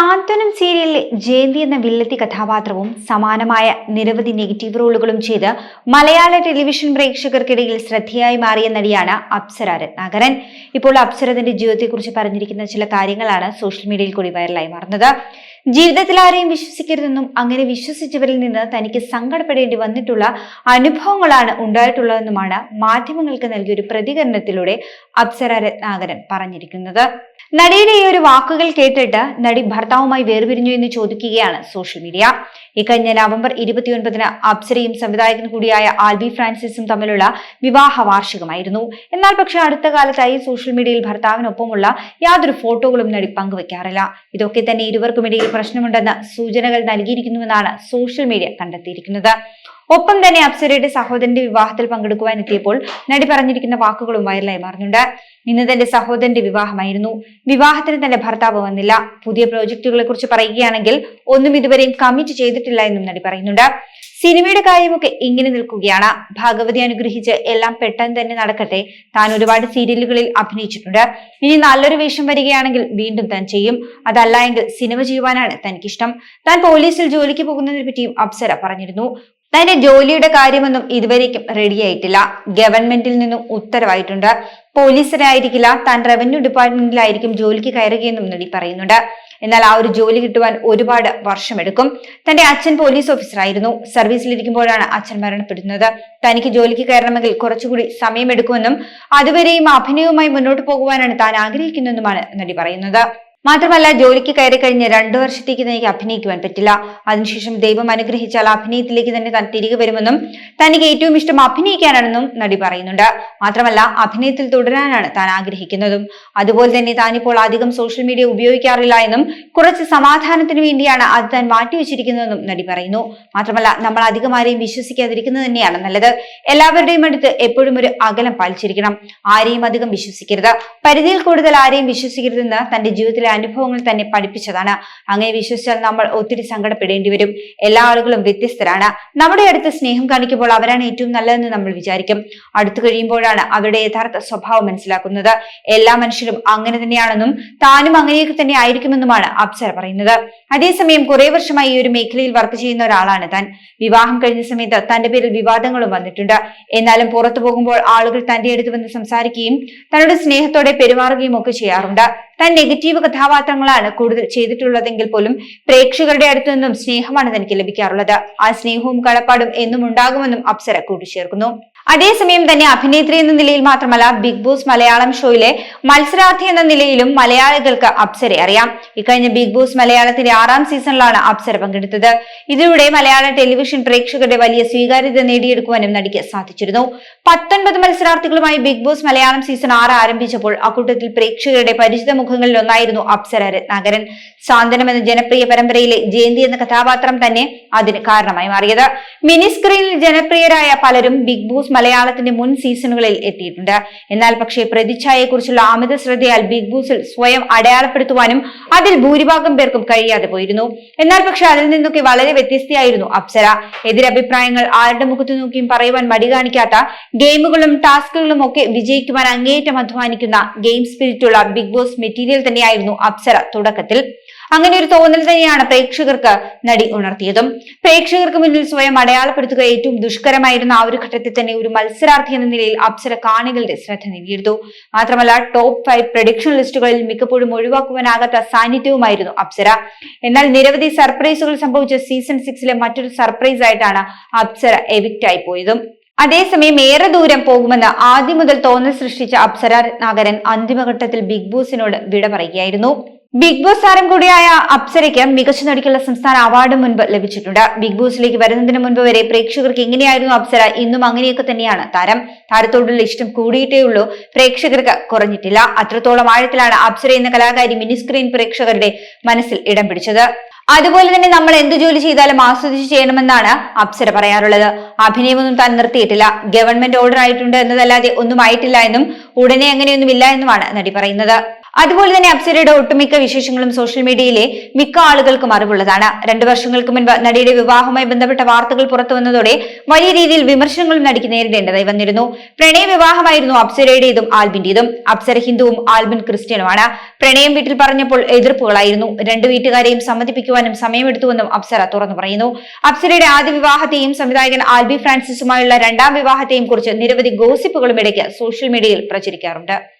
സാന്ത്വനം സീരിയലിലെ ജയന്തി എന്ന വില്ലത്തി കഥാപാത്രവും സമാനമായ നിരവധി നെഗറ്റീവ് റോളുകളും ചെയ്ത് മലയാള ടെലിവിഷൻ പ്രേക്ഷകർക്കിടയിൽ ശ്രദ്ധയായി മാറിയ നടിയാണ് അപ്സര രത്നാകരൻ. ഇപ്പോൾ അപ്സര ജീവിതത്തെക്കുറിച്ച് പറഞ്ഞിരിക്കുന്ന ചില കാര്യങ്ങളാണ് സോഷ്യൽ മീഡിയയിൽ കൂടി വൈറലായി മാറുന്നത്. ജീവിതത്തിൽ ആരെയും വിശ്വസിക്കരുതെന്നും അങ്ങനെ വിശ്വസിച്ചവരിൽ നിന്ന് തനിക്ക് സങ്കടപ്പെടേണ്ടി വന്നിട്ടുള്ള അനുഭവങ്ങളാണ് ഉണ്ടായിട്ടുള്ളതെന്നുമാണ് മാധ്യമങ്ങൾക്ക് നൽകിയ ഒരു പ്രതികരണത്തിലൂടെ അപ്സര രത്നാകരൻ പറഞ്ഞിരിക്കുന്നത്. നടിയുടെ ഈ ഒരു വാക്കുകൾ കേട്ടിട്ട് നടി ഭർത്താവുമായി വേർപിരിഞ്ഞു എന്ന് ചോദിക്കുകയാണ് സോഷ്യൽ മീഡിയ. ഇക്കഴിഞ്ഞ നവംബർ ഇരുപത്തിയൊൻപതിന് അപ്സരയും സംവിധായകൻ കൂടിയായ ആൽബി ഫ്രാൻസിസും തമ്മിലുള്ള വിവാഹ വാർഷികമായിരുന്നു. എന്നാൽ പക്ഷേ അടുത്ത കാലത്തായി സോഷ്യൽ മീഡിയയിൽ ഭർത്താവിനൊപ്പമുള്ള യാതൊരു ഫോട്ടോകളും നടി പങ്കുവെക്കാറില്ല. ഇതൊക്കെ തന്നെ ഇരുവർക്കുമിടയിൽ പ്രശ്നമുണ്ടെന്ന് സൂചനകൾ നൽകിയിരിക്കുന്നുവെന്നാണ് സോഷ്യൽ മീഡിയ കണ്ടെത്തിയിരിക്കുന്നത്. ഒപ്പം തന്നെ അപ്സരയുടെ സഹോദരന്റെ വിവാഹത്തിൽ പങ്കെടുക്കുവാൻ എത്തിയപ്പോൾ നടി പറഞ്ഞിരിക്കുന്ന വാക്കുകളും വൈറലായി മാറുന്നുണ്ട്. ഇന്ന് തന്റെ സഹോദരന്റെ വിവാഹമായിരുന്നു. വിവാഹത്തിന് തന്റെ ഭർത്താവ് വന്നില്ല. പുതിയ പ്രോജക്റ്റുകളെ കുറിച്ച് പറയുകയാണെങ്കിൽ ഒന്നും ഇതുവരെയും കമ്മിറ്റ് ചെയ്തിട്ടില്ല എന്നും നടി പറയുന്നുണ്ട്. സിനിമയുടെ കാര്യമൊക്കെ ഇങ്ങനെ നിൽക്കുകയാണ്. ഭാഗവതി അനുഗ്രഹിച്ച് എല്ലാം പെട്ടെന്ന് തന്നെ നടക്കട്ടെ. താൻ ഒരുപാട് സീരിയലുകളിൽ അഭിനയിച്ചിട്ടുണ്ട്. ഇനി നല്ലൊരു വേഷം വരികയാണെങ്കിൽ വീണ്ടും താൻ ചെയ്യും. അതല്ല എങ്കിൽ സിനിമ ചെയ്യുവാനാണ് തനിക്കിഷ്ടം. താൻ പോലീസിൽ ജോലിക്ക് പോകുന്നതിനെ പറ്റിയും അപ്സര പറഞ്ഞിരുന്നു. തന്റെ ജോലിയുടെ കാര്യമൊന്നും ഇതുവരേക്കും റെഡിയായിട്ടില്ല ഗവൺമെന്റിൽ നിന്നും ഉത്തരവായിട്ടുണ്ട്. പോലീസിനായിരിക്കില്ല താൻ റവന്യൂ ഡിപ്പാർട്ട്മെന്റിലായിരിക്കും ജോലിക്ക് കയറുകയെന്നും നടി പറയുന്നുണ്ട്. എന്നാൽ ആ ഒരു ജോലി കിട്ടുവാൻ ഒരുപാട് വർഷമെടുക്കും. തന്റെ അച്ഛൻ പോലീസ് ഓഫീസറായിരുന്നു സർവീസിലിരിക്കുമ്പോഴാണ് അച്ഛൻ മരണപ്പെടുന്നത്. തനിക്ക് ജോലിക്ക് കയറണമെങ്കിൽ കുറച്ചുകൂടി സമയമെടുക്കുമെന്നും അതുവരെയും അഭിനയവുമായി മുന്നോട്ട് പോകുവാനാണ് താൻ ആഗ്രഹിക്കുന്നതെന്നുമാണ് നടി പറയുന്നത്. മാത്രമല്ല ജോലിക്ക് കയറി കഴിഞ്ഞ് രണ്ടു വർഷത്തേക്ക് തനിക്ക് അഭിനയിക്കുവാൻ പറ്റില്ല. അതിനുശേഷം ദൈവം അനുഗ്രഹിച്ചാൽ അഭിനയത്തിലേക്ക് തന്നെ താൻ തിരികെ വരുമെന്നും തനിക്ക് ഏറ്റവും ഇഷ്ടം അഭിനയിക്കാനാണെന്നും നടി പറയുന്നുണ്ട്. മാത്രമല്ല അഭിനയത്തിൽ തുടരാനാണ് താൻ ആഗ്രഹിക്കുന്നതും. അതുപോലെ തന്നെ താനിപ്പോൾ അധികം സോഷ്യൽ മീഡിയ ഉപയോഗിക്കാറില്ല എന്നും കുറച്ച് സമാധാനത്തിന് വേണ്ടിയാണ് അത് താൻ മാറ്റിവെച്ചിരിക്കുന്നതെന്നും നടി പറയുന്നു. മാത്രമല്ല നമ്മൾ അധികം ആരെയും വിശ്വസിക്കാതിരിക്കുന്നത് തന്നെയാണ് നല്ലത്. എല്ലാവരുടെയും അടുത്ത് എപ്പോഴും ഒരു അകലം പാലിച്ചിരിക്കണം. ആരെയും അധികം വിശ്വസിക്കരുത്. പരിധിയിൽ കൂടുതൽ ആരെയും വിശ്വസിക്കരുതെന്ന് തന്റെ ജീവിതത്തിലെ അനുഭവങ്ങൾ തന്നെ പഠിപ്പിച്ചതാണ്. അങ്ങനെ വിശ്വസിച്ചാൽ നമ്മൾ ഒത്തിരി സങ്കടപ്പെടേണ്ടി വരും. എല്ലാ ആളുകളും വ്യത്യസ്തരാണ്. നമ്മുടെ അടുത്ത് സ്നേഹം കാണിക്കുമ്പോൾ അവരാണ് ഏറ്റവും നല്ലതെന്ന് നമ്മൾ വിചാരിക്കും. അടുത്തു കഴിയുമ്പോഴാണ് അവരുടെ യഥാർത്ഥ സ്വഭാവം മനസ്സിലാക്കുന്നത്. എല്ലാ മനുഷ്യരും അങ്ങനെ തന്നെയാണെന്നും താനും അങ്ങനെയൊക്കെ തന്നെ ആയിരിക്കുമെന്നുമാണ് അപ്സര പറയുന്നത്. അതേസമയം കുറെ വർഷമായി ഈ ഒരു മേഖലയിൽ വർക്ക് ചെയ്യുന്ന ഒരാളാണ് താൻ. വിവാഹം കഴിഞ്ഞ സമയത്ത് തന്റെ പേരിൽ വിവാദങ്ങളും വന്നിട്ടുണ്ട്. എന്നാലും പുറത്തു പോകുമ്പോൾ ആളുകൾ തന്റെ അടുത്ത് വന്ന് സംസാരിക്കുകയും തന്നോട് സ്നേഹത്തോടെ പെരുമാറുകയും ഒക്കെ ചെയ്യാറുണ്ട്. താൻ നെഗറ്റീവ് കഥാപാത്രങ്ങളാണ് കൂടുതൽ ചെയ്തിട്ടുള്ളതെങ്കിൽ പോലും പ്രേക്ഷകരുടെ അടുത്തു നിന്നും സ്നേഹമാണ് തനിക്ക് ലഭിക്കാറുള്ളത്. ആ സ്നേഹവും കടപ്പാടും എന്നും ഉണ്ടാകുമെന്നും അപ്സര കൂട്ടിച്ചേർക്കുന്നു. അതേസമയം തന്നെ അഭിനേത്രി എന്ന നിലയിൽ മാത്രമല്ല ബിഗ് ബോസ് മലയാളം ഷോയിലെ മത്സരാർത്ഥി എന്ന നിലയിലും മലയാളികൾക്ക് അപ്സരെ അറിയാം. ഇക്കഴിഞ്ഞ ബിഗ് ബോസ് മലയാളത്തിന്റെ ആറാം സീസണിലാണ് അപ്സര പങ്കെടുത്തത്. ഇതിലൂടെ മലയാള ടെലിവിഷൻ പ്രേക്ഷകരുടെ വലിയ സ്വീകാര്യത നേടിയെടുക്കുവാനും നടിക്ക് സാധിച്ചിരുന്നു. പത്തൊൻപത് മത്സരാർത്ഥികളുമായി ബിഗ് ബോസ് മലയാളം സീസൺ ആറ് ആരംഭിച്ചപ്പോൾ അക്കൂട്ടത്തിൽ പ്രേക്ഷകരുടെ പരിചിത മുഖങ്ങളിൽ ഒന്നായിരുന്നു അപ്സര രത്നാകരൻ. സാന്ത്വനം എന്ന ജനപ്രിയ പരമ്പരയിലെ ജയന്തി എന്ന കഥാപാത്രം തന്നെ അതിന് കാരണമായി മാറിയത്. മിനി സ്ക്രീനിൽ ജനപ്രിയരായ പലരും ബിഗ് ബോസ് മലയാളത്തിന്റെ മുൻ സീസണുകളിൽ എത്തിയിട്ടുണ്ട്. എന്നാൽ പക്ഷേ പ്രതിച്ഛായയെക്കുറിച്ചുള്ള അമിത ശ്രദ്ധയാൽ ബിഗ് ബോസിൽ സ്വയം അടയാളപ്പെടുത്തുവാനും അതിൽ ഭൂരിഭാഗം പേർക്കും കഴിയാതെ പോയിരുന്നു. എന്നാൽ പക്ഷെ അതിൽ നിന്നൊക്കെ വളരെ വ്യത്യസ്തയായിരുന്നു അപ്സര. എതിരഭിപ്രായങ്ങൾ ആരുടെ മുഖത്ത് നോക്കിയും പറയുവാൻ മടി കാണിക്കാത്ത ഗെയിമുകളും ടാസ്കുകളും ഒക്കെ വിജയിക്കുവാൻ അങ്ങേയറ്റം അധ്വാനിക്കുന്ന ഗെയിം സ്പിരിറ്റുള്ള ബിഗ് ബോസ് മെറ്റീരിയൽ തന്നെയായിരുന്നു അപ്സര തുടക്കത്തിൽ. അങ്ങനെ ഒരു തോന്നൽ തന്നെയാണ് പ്രേക്ഷകർക്ക് നടി ഉണർത്തിയതും. പ്രേക്ഷകർക്ക് മുന്നിൽ സ്വയം അടയാളപ്പെടുത്തുക ഏറ്റവും ദുഷ്കരമായിരുന്ന ആ ഒരു ഘട്ടത്തിൽ തന്നെ ഒരു മത്സരാർത്ഥി എന്ന നിലയിൽ അപ്സര കാണികളുടെ ശ്രദ്ധ നേടിയെടുത്തു മാത്രമല്ല ടോപ്പ് ഫൈവ് പ്രഡിക്ഷൻ ലിസ്റ്റുകളിൽ മിക്കപ്പോഴും ഒഴിവാക്കുവാനാകാത്ത സാന്നിധ്യവുമായിരുന്നു അപ്സര. എന്നാൽ നിരവധി സർപ്രൈസുകൾ സംഭവിച്ച സീസൺ സിക്സിലെ മറ്റൊരു സർപ്രൈസ് ആയിട്ടാണ് അപ്സര എവിക്റ്റ് ആയി പോയതും. അതേസമയം ഏറെ ദൂരം പോകുമെന്ന് ആദ്യം മുതൽ തോന്നൽ സൃഷ്ടിച്ച അപ്സര രത്നാകരൻ അന്തിമഘട്ടത്തിൽ ബിഗ് ബോസിനോട് വിട പറയുകയായിരുന്നു. ബിഗ് ബോസ് താരം കൂടിയായ അപ്സരയ്ക്ക് മികച്ച നടിക്കുള്ള സംസ്ഥാന അവാർഡ് മുൻപ് ലഭിച്ചിട്ടുണ്ട്. ബിഗ് ബോസിലേക്ക് വരുന്നതിന് മുൻപ് വരെ പ്രേക്ഷകർക്ക് എങ്ങനെയായിരുന്നു അപ്സര ഇന്നും അങ്ങനെയൊക്കെ തന്നെയാണ്. താരം താരത്തോടുള്ള ഇഷ്ടം കൂടിയിട്ടേ ഉള്ളൂ. പ്രേക്ഷകർക്ക് കുറഞ്ഞിട്ടില്ല. അത്രത്തോളം ആഴത്തിലാണ് അപ്സര എന്ന കലാകാരി മിനി സ്ക്രീൻ പ്രേക്ഷകരുടെ മനസ്സിൽ ഇടം പിടിച്ചത്. അതുപോലെ തന്നെ നമ്മൾ എന്ത് ജോലി ചെയ്താലും ആസ്വദിച്ച് ചെയ്യണമെന്നാണ് അപ്സര പറയാറുള്ളത്. അഭിനയമൊന്നും താൻ നിർത്തിയിട്ടില്ല. ഗവൺമെന്റ് ഓർഡർ ആയിട്ടുണ്ട് എന്നതല്ലാതെ ഒന്നും ആയിട്ടില്ല എന്നും ഉടനെ അങ്ങനെയൊന്നും ഇല്ല എന്നുമാണ് നടി പറയുന്നത്. അതുപോലെ തന്നെ അപ്സരയുടെ ഒട്ടുമിക്ക വിശേഷങ്ങളും സോഷ്യൽ മീഡിയയിലെ മിക്ക ആളുകൾക്കും അറിവുള്ളതാണ്. രണ്ടു വർഷങ്ങൾക്ക് മുൻപ് നടിയുടെ വിവാഹവുമായി ബന്ധപ്പെട്ട വാർത്തകൾ പുറത്തു വന്നതോടെ വലിയ രീതിയിൽ വിമർശനങ്ങളും നടിക്ക് നേരിടേണ്ടതായി വന്നിരുന്നു. പ്രണയ വിവാഹമായിരുന്നു അപ്സരയുടേതും ആൽബിന്റേതും. അപ്സര ഹിന്ദുവും ആൽബിൻ ക്രിസ്ത്യനുമാണ്. പ്രണയം വീട്ടിൽ പറഞ്ഞപ്പോൾ എതിർപ്പുകളായിരുന്നു. രണ്ടു വീട്ടുകാരെയും സമ്മതിപ്പിക്കുവാനും സമയമെടുത്തുവെന്നും അപ്സര തുറന്നു പറയുന്നു. അപ്സരയുടെ ആദ്യ വിവാഹത്തെയും സംവിധായകൻ ആൽബി ഫ്രാൻസിസുമായുള്ള രണ്ടാം വിവാഹത്തെയും കുറിച്ച് നിരവധി ഗോസിപ്പുകളും ഇടയ്ക്ക് സോഷ്യൽ മീഡിയയിൽ പ്രചരിക്കാറുണ്ട്.